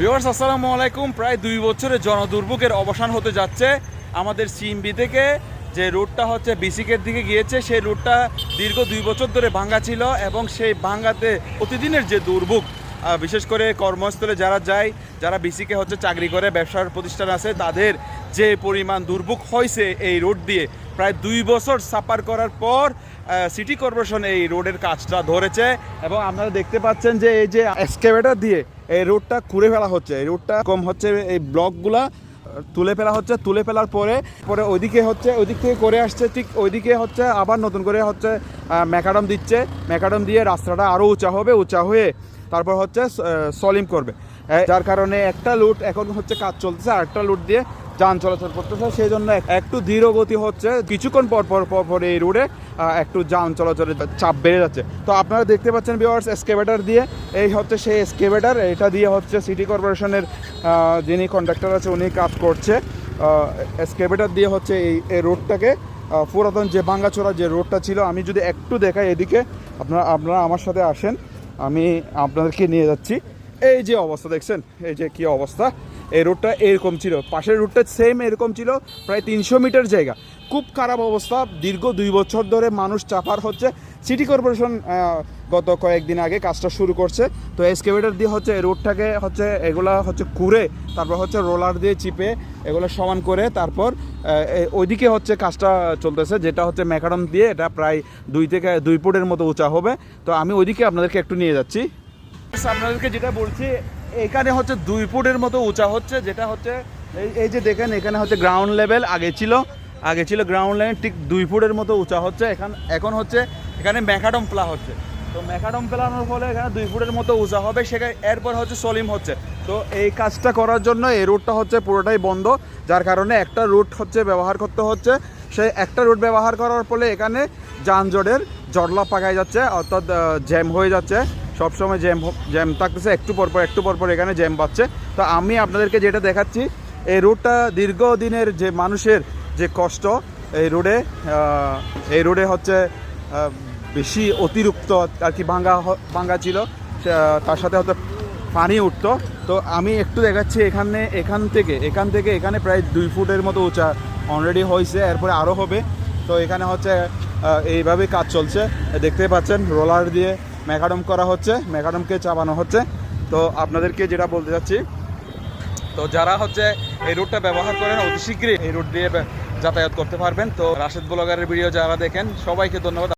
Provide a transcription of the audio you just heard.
Viewers, আসসালামু আলাইকুম। প্রায় দুই বছরে জনদুর্ভোগের অবসান হতে যাচ্ছে আমাদের সিএমবি থেকে। যে রুটটা হচ্ছে বিসিকের দিকে গিয়েছে, সেই রুটটা দীর্ঘ দুই বছর ধরে ভাঙ্গা ছিল এবং সেই ভাঙ্গাতে প্রতিদিনের যে দুর্ভোগ বিশেষ করে কর্মস্থলে যারা যায়, যারা বিসিকে হচ্ছে চাকরি করে, ব্যবসার প্রতিষ্ঠান আছে, তাদের যে পরিমাণ দুর্ভোগ হয়েছে এই রোড দিয়ে, প্রায় দুই বছর সাফার করার পর সিটি কর্পোরেশন এই রোডের কাজটা ধরেছে এবং আপনারা দেখতে পাচ্ছেন যে এই যে এক্সকেভেটর দিয়ে এই রোডটা খুঁড়ে ফেলা হচ্ছে। এই রোডটা কম হচ্ছে, এই ব্লকগুলা তুলে ফেলা হচ্ছে। তুলে ফেলার পরে পরে ওইদিকে হচ্ছে, ওইদিক থেকে করে আসছে, ঠিক ওইদিকে হচ্ছে আবার নতুন করে হচ্ছে ম্যাকাডম দিচ্ছে। ম্যাকাডম দিয়ে রাস্তাটা আরও উঁচা হবে, উঁচা হয়ে তারপর হচ্ছে সলিম করবে। যার কারণে একটা লুট এখন হচ্ছে কাজ চলতেছে। আর একটা লুট দিয়ে যান চলাচল করতেছে সেই জন্য একটু ধীর গতি হচ্ছে। কিছুক্ষণ পর পর পর পর এই রোডে একটু যান চলাচলের চাপ বেড়ে যাচ্ছে। তো আপনারা দেখতে পাচ্ছেন বিওয়ার্স এসকেভেটার দিয়ে, এই হচ্ছে সেই এসকেভেটার এটা দিয়ে হচ্ছে সিটি কর্পোরেশনের যিনি কন্ট্রাক্টর আছে, উনি কাজ করছে। এসকেভেটার দিয়ে হচ্ছে এই রোডটাকে পুরাতন যে ভাঙ্গাচোরা যে রোডটা ছিল, আমি যদি একটু দেখাই এদিকে, আপনারা আপনারা আমার সাথে আসেন, আমি আপনাদেরকে নিয়ে যাচ্ছি। এই যে অবস্থা দেখছেন, এই যে কি অবস্থা? এই রোডটা এরকম ছিল। পাশের রোডটা সেম এরকম ছিল, প্রায় তিনশো মিটার জায়গা। খুব খারাপ অবস্থা। দীর্ঘ দুই বছর ধরে মানুষ চাপার হচ্ছে। সিটি কর্পোরেশন গত কয়েকদিন আগে কাজটা শুরু করছে। তো এসকেভেটার দিয়ে হচ্ছে রোডটাকে হচ্ছে এগুলা হচ্ছে কুড়ে তারপর হচ্ছে রোলার দিয়ে চিপে এগুলো সমান করে তারপর ওইদিকে হচ্ছে কাজটা চলতেছে, যেটা হচ্ছে ম্যাকাডম দিয়ে এটা প্রায় দুই থেকে দুই ফুটের মতো উঁচা হবে। তো আমি ওইদিকে আপনাদেরকে একটু নিয়ে যাচ্ছি। আপনাদেরকে যেটা বলছি, এখানে হচ্ছে দুই ফুটের মতো উঁচা হচ্ছে, যেটা হচ্ছে এই যে দেখেন, এখানে হচ্ছে গ্রাউন্ড লেভেল আগে ছিল। আগে ছিল গ্রাউন্ড লেভেল ঠিক দুই ফুটের মতো উঁচা হচ্ছে। এখন এখন হচ্ছে এখানে ম্যাকাডম প্লা হচ্ছে। তো ম্যাকাডম প্লানোর ফলে এখানে দুই ফুটের মতো উঁচা হবে, সেখানে এরপর হচ্ছে সলিম হচ্ছে। তো এই কাজটা করার জন্য এই রুটটা হচ্ছে পুরোটাই বন্ধ, যার কারণে একটা রুট হচ্ছে ব্যবহার করতে হচ্ছে। সেই একটা রুট ব্যবহার করার ফলে এখানে যানজটের জটলা পাকায় যাচ্ছে, অর্থাৎ জ্যাম হয়ে যাচ্ছে। সবসময় জ্যাম জ্যাম থাকতেছে, একটু পর পর, একটু পর পর এখানে জ্যাম পাচ্ছে তো আমি আপনাদেরকে যেটা দেখাচ্ছি, এই রোডটা দীর্ঘদিনের যে মানুষের যে কষ্ট, এই রোডে এই রোডে হচ্ছে বেশি অতিরিক্ত আর কি ভাঙ্গা ভাঙ্গা ছিল। তার সাথে হয়তো পানি উঠতো। তো আমি একটু দেখাচ্ছি এখানে, এখান থেকে এখান থেকে এখানে প্রায় দুই ফুটের মতো উঁচা অলরেডি হয়েছে, এরপরে আরও হবে। তো এখানে হচ্ছে এইভাবে কাজ চলছে। দেখতেই পাচ্ছেন রোলার দিয়ে ম্যাকাডম করা হচ্ছে, ম্যাকাডমকে চাপানো হচ্ছে। তো আপনাদেরকে যেটা বলতে চাচ্ছি, তো যারা হচ্ছে এই রুটটা ব্যবহার করেন, অতি শীঘ্রই এই রুট দিয়ে যাতায়াত করতে পারবেন। তো রাশেদ ব্লগারের ভিডিও যারা দেখেন, সবাইকে ধন্যবাদ।